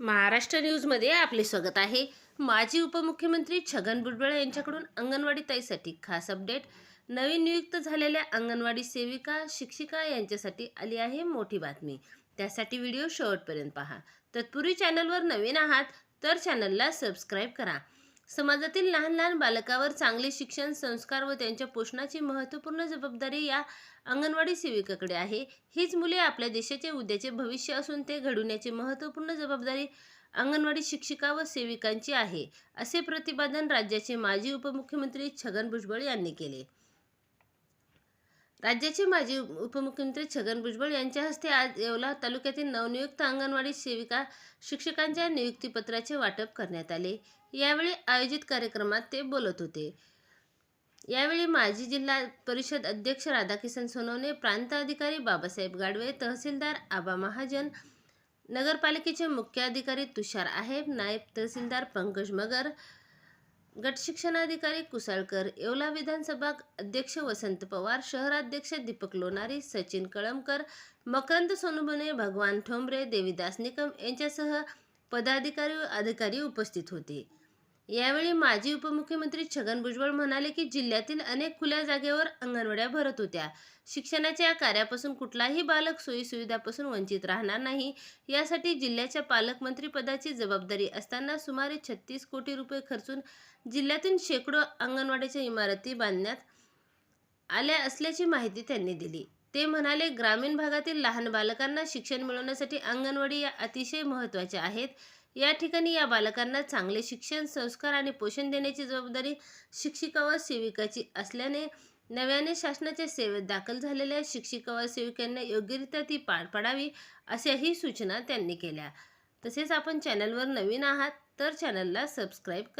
महाराष्ट्र न्यूजमध्ये आपले स्वागत आहे. माजी उपमुख्यमंत्री छगन भुजबळ यांच्याकडून अंगणवाडी ताईसाठी खास अपडेट. नवीन नियुक्त झालेल्या अंगणवाडी सेविका शिक्षिका यांच्यासाठी आली आहे मोठी बातमी. त्यासाठी व्हिडिओ शेवटपर्यंत पहा. तत्पूर्वी चॅनलवर नवीन आहात तर चॅनलला सबस्क्राईब करा. समाजातील लहान लहान बालकावर चांगले शिक्षण संस्कार व त्यांच्या पोषणाची महत्त्वपूर्ण जबाबदारी या अंगणवाडी सेविकाकडे आहे. हीच मुले आपल्या देशाचे उद्याचे भविष्य असून ते घडवण्याची महत्त्वपूर्ण जबाबदारी अंगणवाडी शिक्षिका व सेविकांची आहे असे प्रतिपादन राज्याचे माजी उपमुख्यमंत्री छगन भुजबळ यांनी केले. राज्याचे माजी उपमुख्यमंत्री छगन भुजबळ यांच्या हस्ते आज येवला तालुक्यातील नवनियुक्त अंगणवाडी सेविका शिक्षकांच्या नियुक्तीपत्राचे वाटप करण्यात आले. यावेळी आयोजित कार्यक्रमात ते बोलत होते. यावेळी माजी जिल्हा परिषद अध्यक्ष राधाकिशन सोनवणे प्रांत अधिकारी बाबासाहेब गाडवे तहसीलदार आबा महाजन नगरपालिकेचे मुख्य अधिकारी तुषार आहेब नायब तहसीलदार पंकज मगर गट शिक्षणाधिकारी कुसाळकर येवला विधानसभा अध्यक्ष वसंत पवार शहराध्यक्ष दीपक लोणारी सचिन कळमकर मकरंद सोनबने भगवान ठोंबरे देवीदास निकम यांच्यासह पदाधिकारी व अधिकारी उपस्थित होते. यावेळी माजी उपमुख्यमंत्री छगन भुजबळ म्हणाले की जिल्ह्यातील अनेक खुल्या जागेवर अंगणवाड्या भरत होत्या. शिक्षणाच्या या कार्यापासून कुठलाही बालक सोयीसुविधापासून वंचित राहणार नाही. यासाठी जिल्ह्याच्या पालकमंत्रीपदाची जबाबदारी असताना सुमारे छत्तीस कोटी रुपये खर्चून जिल्ह्यातून शेकडो अंगणवाडीच्या इमारती बांधण्यात आल्या असल्याची माहिती त्यांनी दिली. ते म्हणाले ग्रामीण भागातील लहान बालकांना शिक्षण मिळवण्यासाठी अंगणवाडी या अतिशय महत्त्वाच्या आहेत. या ठिकाणी या बालकांना चांगले शिक्षण संस्कार आणि पोषण देण्याची जबाबदारी शिक्षिका व सेविकाची असल्याने नव्याने शासनाच्या सेवेत दाखल झालेल्या शिक्षिका व सेविकांना योग्यरित्या ती पार पाडावी अशाही सूचना त्यांनी केल्या. तसेच आपण चॅनलवर नवीन आहात तर चॅनलला सबस्क्राईब करा.